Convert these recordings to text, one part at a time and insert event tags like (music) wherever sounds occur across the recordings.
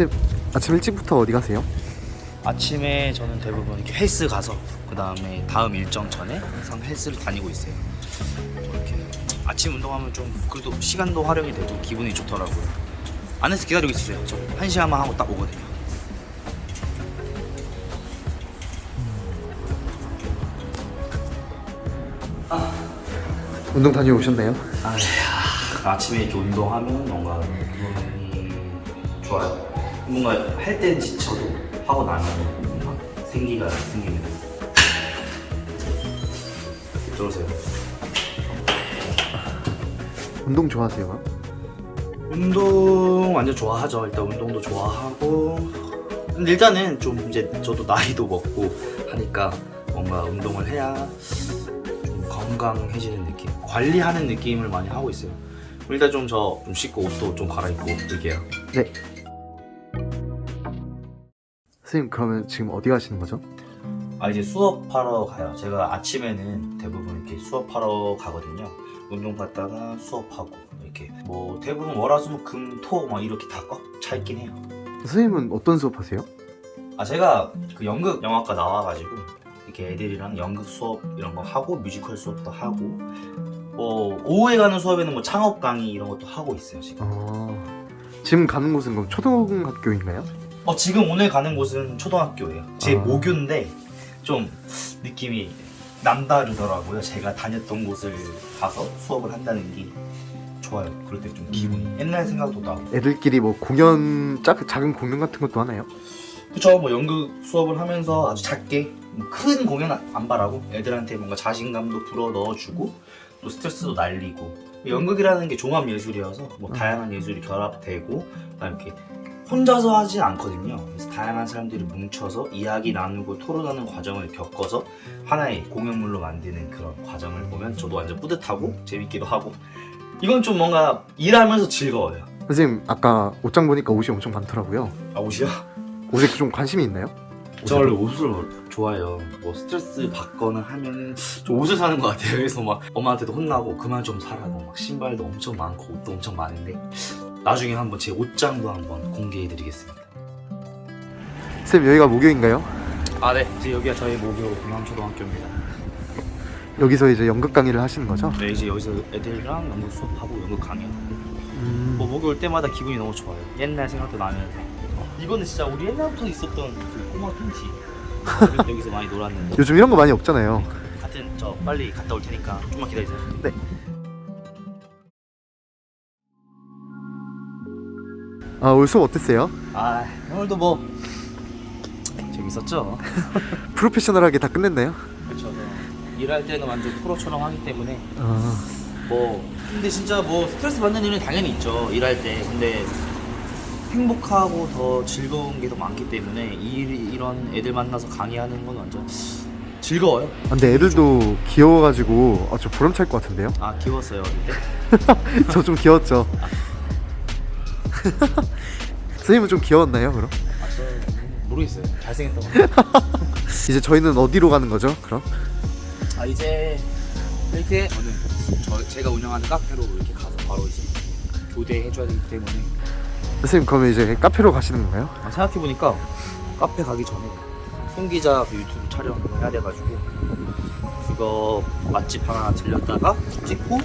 쌤 아침 일찍부터 어디 가세요? 아침에 저는 대부분 이렇게 헬스 가서 그 다음에 다음 일정 전에 항상 헬스를 다니고 있어요. 이렇게 아침 운동하면 좀 그래도 시간도 활용이 되고 기분이 좋더라고요. 안에서 기다리고 있어요. 저 한 시간만 하고 딱 오거든요. 운동 다녀오셨나요? 아, 아침에 이렇게 운동하면 뭔가 기분이 좋아요. 뭔가 할 땐 지쳐도 하고 나면 뭔가 생기가 생깁니다. 들어오세요. (laughs) 운동 좋아하세요? 운동 완전 좋아하죠. 일단 운동도 좋아하고. 근데 일단은 좀 이제 저도 나이도 먹고 하니까 뭔가 운동을 해야 좀 건강해지는 느낌, 관리하는 느낌을 많이 하고 있어요. 일단 좀 저좀 씻고 옷도 좀 갈아입고 올게요. 네. 선생님 그러면 지금 어디 가시는 거죠? 아 이제 수업하러 가요. 제가 아침에는 대부분 이렇게 수업하러 가거든요. 운동 갔다가 수업하고 이렇게 뭐 대부분 월화수목금토 막 이렇게 다 꽉 차 있긴 해요. 선생님은 어떤 수업 하세요? 아 제가 그 연극 영화과 나와가지고 이렇게 애들이랑 연극 수업 이런 거 하고 뮤지컬 수업도 하고 뭐 오후에 가는 수업에는 뭐 창업 강의 이런 것도 하고 있어요 지금. 어... 지금 가는 곳은 그럼 초등학교인가요? 어 지금 오늘 가는 곳은 초등학교예요. 제 아. 모교인데 좀 느낌이 남다르더라고요. 제가 다녔던 곳을 가서 수업을 한다는 게 좋아요. 그럴 때 좀 기분이 음. 옛날 생각도 나고. 애들끼리 뭐 공연 작, 작은 공연 같은 것도 하나요? 그쵸 뭐 연극 수업을 하면서 아주 작게 뭐큰 공연 안- 안 바라고 애들한테 뭔가 자신감도 불어 넣어주고 또 스트레스도 날리고 연극이라는 게 종합 예술이어서 뭐 음. 다양한 예술이 결합되고 이렇게 혼자서 하지 않거든요. 그래서 다양한 사람들이 뭉쳐서 이야기 나누고 토론하는 과정을 겪어서 하나의 공연물로 만드는 그런 과정을 보면 저도 완전 뿌듯하고 재밌기도 하고 이건 좀 뭔가 일하면서 즐거워요. 선생님 아까 옷장 보니까 옷이 엄청 많더라고요 아 옷이요? 옷에 좀 관심이 있나요? 저 원래 옷을 좋아해요. 뭐 스트레스 받거나 하면은 좀 옷을 사는 것 같아요. 그래서 막 엄마한테도 혼나고 그만 좀 사라고 막 신발도 엄청 많고 옷도 엄청 많은데 나중에 한번 제 옷장도 한번 공개해드리겠습니다. 쌤 여기가 모교인가요? 아 네, 이제 여기가 저희 모교 중앙초등학교입니다. 여기서 이제 연극 강의를 하시는 거죠? 네, 이제 여기서 애들이랑 연극 수업하고 연극 강의하고 음... 뭐 모교 올 때마다 기분이 너무 좋아요. 옛날 생각도 나면서 이거는 진짜 우리 옛날부터 있었던 그 꼬마 팬티 여기서 많이 놀았는데 요즘 이런 거 많이 없잖아요 하여튼 저 빨리 갔다 올 테니까 좀만 기다리세요. 네. 아 오늘 수업 어땠어요? 아 오늘도 뭐 재밌었죠. (laughs) 프로페셔널하게 다 끝냈나요? 그렇죠. 일할 때는 완전 프로처럼 하기 때문에 아... 뭐 근데 진짜 뭐 스트레스 받는 일은 당연히 있죠. 일할 때 근데 행복하고 더 즐거운 게 더 많기 때문에 이 이런 애들 만나서 강의하는 건 완전 즐거워요. 아, 근데 애들도 귀여워가지고 아, 좀 보람찰 것 같은데요? 아 귀여웠어요 어릴 때. (laughs) 저 좀 귀여웠죠. (laughs) 선생님은 좀 귀여웠나요, 그럼? 아저 모르겠어요. 잘생겼던 거. (laughs) 이제 저희는 어디로 가는 거죠, 그럼? 아 이제 이렇게 저는 저 제가 운영하는 카페로 이렇게 가서 바로 이제 교대해줘야 되기 때문에 선생님 그러면 이제 카페로 가시는 건가요? 아, 생각해보니까 카페 가기 전에 송 기자 그 유튜브 촬영을 해야 돼가지고 그거 맛집 하나 들렸다가 찍고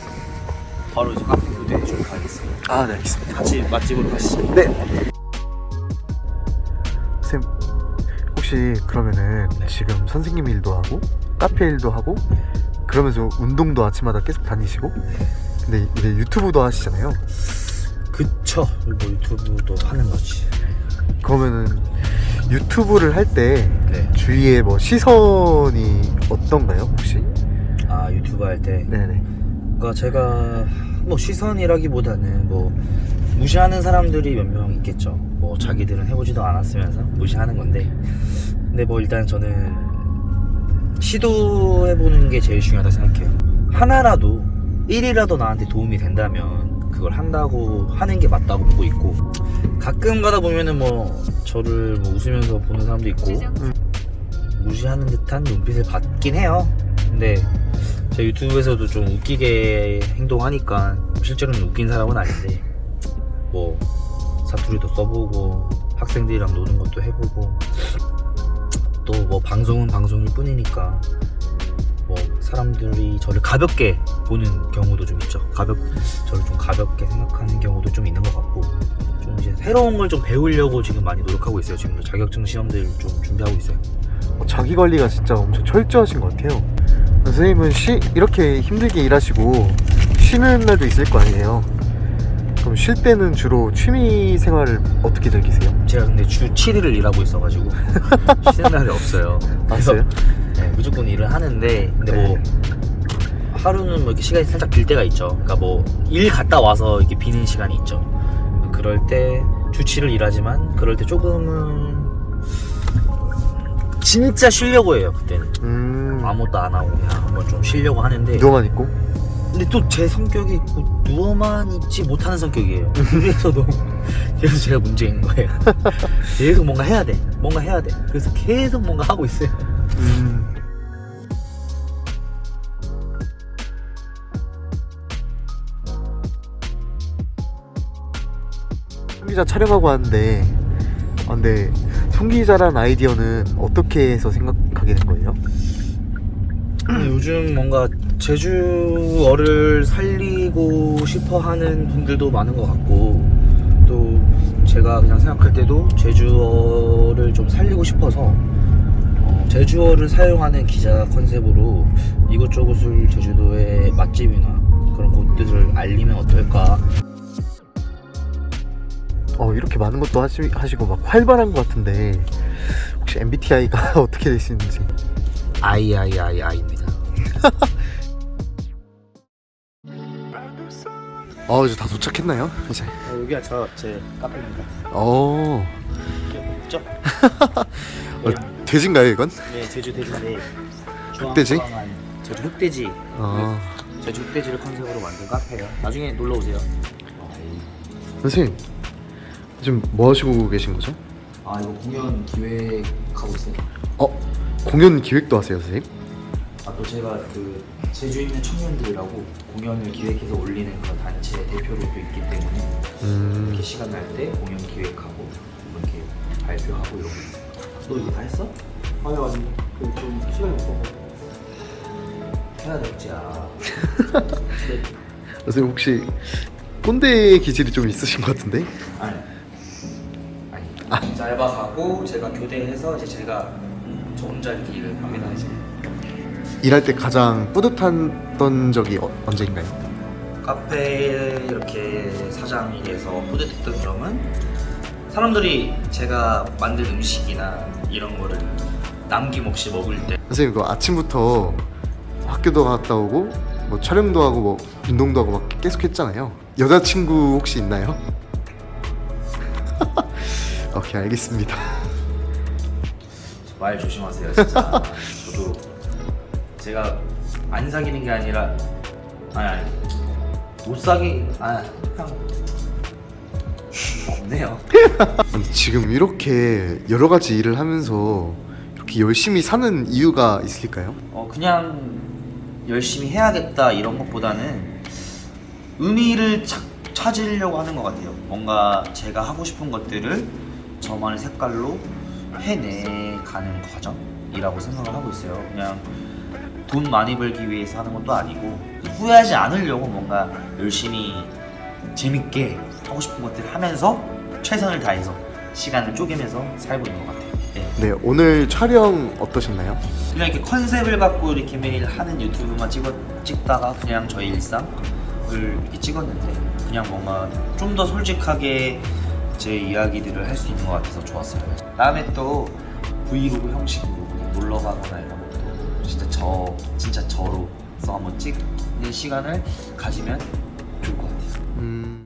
바로 이제 카페 교대해 주러 가겠습니다. 아, 네, 알겠습니다. 같이 맛집으로 가시죠. 네. 쌤, 혹시 그러면은 네. 지금 선생님 일도 하고 카페 일도 하고 그러면서 운동도 아침마다 계속 다니시고 근데 이제 유튜브도 하시잖아요. 그쵸. 뭐 유튜브도 하는 거지. 그러면은 유튜브를 할 때 네. 주위에 뭐 시선이 어떤가요, 혹시? 아 유튜브 할 때. 네네. 그러니까 제가 뭐 시선이라기보다는 뭐 무시하는 사람들이 몇 명 있겠죠. 뭐 자기들은 해보지도 않았으면서 무시하는 건데. 근데 뭐 일단 저는 시도해보는 게 제일 중요하다 생각해요. 하나라도 1이라도 나한테 도움이 된다면 그걸 한다고 하는 게 맞다고 보고 있고 가끔 가다 보면은 뭐 저를 뭐 웃으면서 보는 사람도 있고 무시하는 듯한 눈빛을 받긴 해요. 근데 제 유튜브에서도 좀 웃기게 행동하니까 실제로는 웃긴 사람은 아닌데 뭐 사투리도 써보고 학생들이랑 노는 것도 해보고 또 뭐 방송은 방송일 뿐이니까 뭐 사람들이 저를 가볍게 보는 경우도 좀 있죠. 가볍 저를 좀 가볍게 생각하는 경우도 좀 있는 것 같고 좀 이제 새로운 걸 좀 배우려고 지금 많이 노력하고 있어요. 지금도 자격증 시험들 좀 준비하고 있어요. 어, 자기 관리가 진짜 엄청 철저하신 것 같아요. 선생님은 쉬, 이렇게 힘들게 일하시고 쉬는 날도 있을 거 아니에요. 그럼 쉴 때는 주로 취미 생활을 어떻게 즐기세요? 제가 근데 주 7일을 일하고 있어가지고 (laughs) 쉬는 날이 없어요. 그래서 맞아요? 네, 무조건 일을 하는데 근데 네. 뭐 하루는 뭐 이렇게 시간이 살짝 길 때가 있죠. 그러니까 뭐 일 갔다 와서 이렇게 비는 시간이 있죠. 그럴 때 주치를 일하지만 그럴 때 조금은 진짜 쉬려고 해요. 그때는 음, 아무것도 안 하고 그냥 한번 좀 쉬려고 하는데 누워만 있고? 근데 또 제 성격이 그 누워만 있지 못하는 성격이에요. 그래서 너무 그래서 제가 문제인 거예요. (laughs) 계속 뭔가 해야 돼. 뭔가 해야 돼. 그래서 계속 뭔가 하고 있어요. 음, 송기자 촬영하고 왔는데 아, 근데 송기자란 아이디어는 어떻게 해서 생각하게 된 거예요? 근데 요즘 뭔가 제주어를 살리고 싶어 하는 분들도 많은 것 같고 또 제가 그냥 생각할 때도 제주어를 좀 살리고 싶어서 어, 제주어를 사용하는 기자 컨셉으로 이곳저곳을 제주도의 맛집이나 그런 곳들을 알리면 어떨까 어 이렇게 많은 것도 하시, 하시고 막 활발한 것 같은데 혹시 MBTI가 (laughs) 어떻게 되시는지 아이아이아이아입니다 (laughs) 어 이제 다 도착했나요? 이제 여기가 저 제 카페입니다 어 있죠? (laughs) 어, 돼지인가요 이건? 네 제주 돼지인데 흑돼지? 주황주황한 제주 흑돼지 어 제주 흑돼지를 컨셉으로 만든 카페예요. 나중에 놀러 오세요. 선생님 지금 뭐 하시고 계신 거죠? 아 이거 공연 기획하고 있어요. 어 공연 기획도 하세요 선생님? 아또 제가 그 제주 있는 청년들이라고 공연을 기획해서 올리는 그런 단체 대표로 또 있기 때문에 음 이렇게 시간 날 때 공연 기획하고 이렇게 발표하고 이러고 있어요. 너 이거 다 했어? 아니 아니 그좀 시간이 없어서 해야 되겠지야. (laughs) 선생님 혹시 꼰대 기질이 좀 있으신 것 같은데? 아니 아니. 짧아가고 제가 교대해서 이제 제가 저 혼자 이렇게 일을 합니다 이제. 일할 때 가장 뿌듯했던 적이 어, 언제인가요? 카페 이렇게 사장이 돼서 뿌듯했던 점은 사람들이 제가 만든 음식이나 이런 거를 남김없이 먹을 때 선생님 그 아침부터 학교도 갔다 오고 뭐 촬영도 하고 뭐 운동도 하고 막 계속 했잖아요 여자친구 혹시 있나요? 오케이 알겠습니다. 말 조심하세요 진짜. 저도 제가 안 사귀는 게 아니라 아니 아니. 못 사귀 아 그냥 없네요. 아니, 지금 이렇게 여러 가지 일을 하면서 이렇게 열심히 사는 이유가 있을까요? 어 그냥 열심히 해야겠다 이런 것보다는 의미를 찾, 찾으려고 하는 것 같아요. 뭔가 제가 하고 싶은 것들을 저만의 색깔로 해내가는 과정이라고 생각을 하고 있어요. 그냥 돈 많이 벌기 위해서 하는 것도 아니고 후회하지 않으려고 뭔가 열심히 재밌게 하고 싶은 것들을 하면서 최선을 다해서 시간을 쪼개면서 살고 있는 것 같아요. 네. 네 오늘 촬영 어떠셨나요? 그냥 이렇게 컨셉을 갖고 이렇게 매일 하는 유튜브만 찍어, 찍다가 그냥 저의 일상을 이렇게 찍었는데 그냥 뭔가 좀 더 솔직하게 제 이야기들을 할 수 있는 것 같아서 좋았어요. 다음에 또 브이로그 형식으로 놀러 가거나 이런 것도 진짜 저 진짜 저로서 한번 찍는 시간을 가지면 좋을 것 같아요. 음...